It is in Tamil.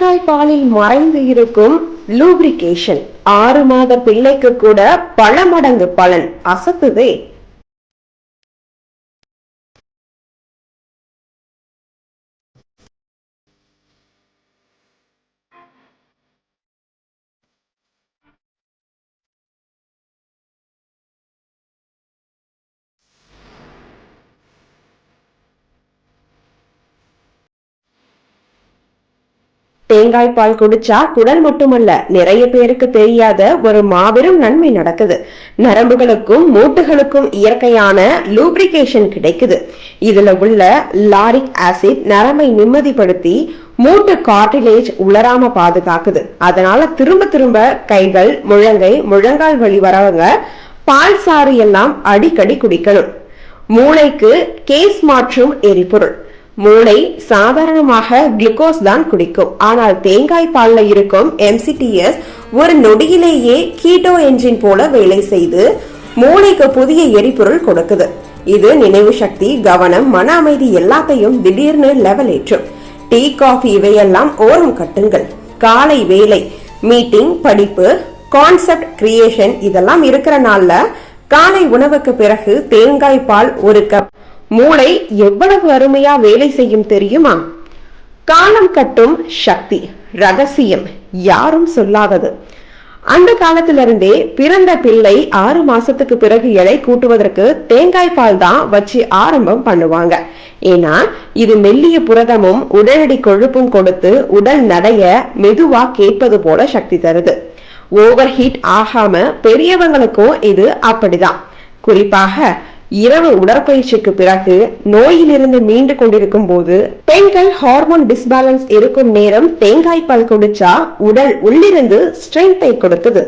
தேங்காய் பாலில் மறைந்து இருக்கும் லூப்ரிகேஷன் ஆறு மாத பிள்ளைக்கு கூட பல மடங்கு பலன் அசத்துதே. தேங்காய் பால் குடிச்சா குடல் மட்டுமல்ல நிறைய பேருக்கு தெரியாத ஒரு மாபெரும் நன்மை நடக்குது. நரம்புகளுக்கும் மூட்டுகளுக்கும் இயற்கையான லூப்ரிகேஷன் கிடைக்குது. இதுல உள்ள லாரிக் ஆசிட் நரம்பை நிம்மதிப்படுத்தி மூட்டு கார்டிலேஜ் உலராம பாதுகாக்குது. அதனால திரும்ப திரும்ப கைகள் முழங்கை முழங்கால் வழி வரவங்க பால் சாறு எல்லாம் அடிக்கடி குடிக்கணும். மூளைக்கு கேஸ் மாற்றும் எரிபொருள். மூளை சாதாரணமாக குளுக்கோஸ் தான் குடிக்கும். ஆனால் தேங்காய் பால்ல இருக்கும் எம்சிடிஎஸ் ஒரு நொடியிலேயே கீட்டோ என்ஜின் போல வேலை செய்து மூளைக்கு புதிய எரிபொருள் கொடுக்குது. இது நினைவு சக்தி கவனம் மன அமைதி எல்லாத்தையும் திடீர்னு லெவல் ஏற்றும். டீ காஃபி இவையெல்லாம் ஓரம் கட்டுங்கள். காலை வேலை மீட்டிங் படிப்பு கான்செப்ட் கிரியேஷன் இதெல்லாம் இருக்கிற நாள்ல காலை உணவுக்கு பிறகு தேங்காய் பால் ஒரு கப் மூளை எவ்வளவு அருமையா வேலை செய்யும் தெரியுமா? காலம் கட்டும் சக்தி ரகசியம் யாரும் சொல்லாதது. அந்த காலத்திலிருந்தே பிறந்த பிள்ளை ஆறு மாசத்துக்கு பிறகு எடை கூட்டுவதற்கு தேங்காய் பால் தான் வச்சு ஆரம்பம் பண்ணுவாங்க. ஏன்னா இது மெல்லிய புரதமும் உடனடி கொழுப்பும் கொடுத்து உடல் நடைய மெதுவா கேட்பது போல சக்தி தருது. ஓவர் ஹீட் ஆகாம பெரியவங்களுக்கும் இது அப்படிதான். குறிப்பாக இரவு உடற்பயிற்சிக்கு பிறகு நோயிலிருந்து மீண்டு கொண்டிருக்கும் போது பெண்கள் ஹார்மோன் டிஸ்பேலன்ஸ் இருக்கும் நேரம் தேங்காய் பால் குடிச்சா உடல் உள்ளிருந்து ஸ்ட்ரென்த்தை கொடுத்தது.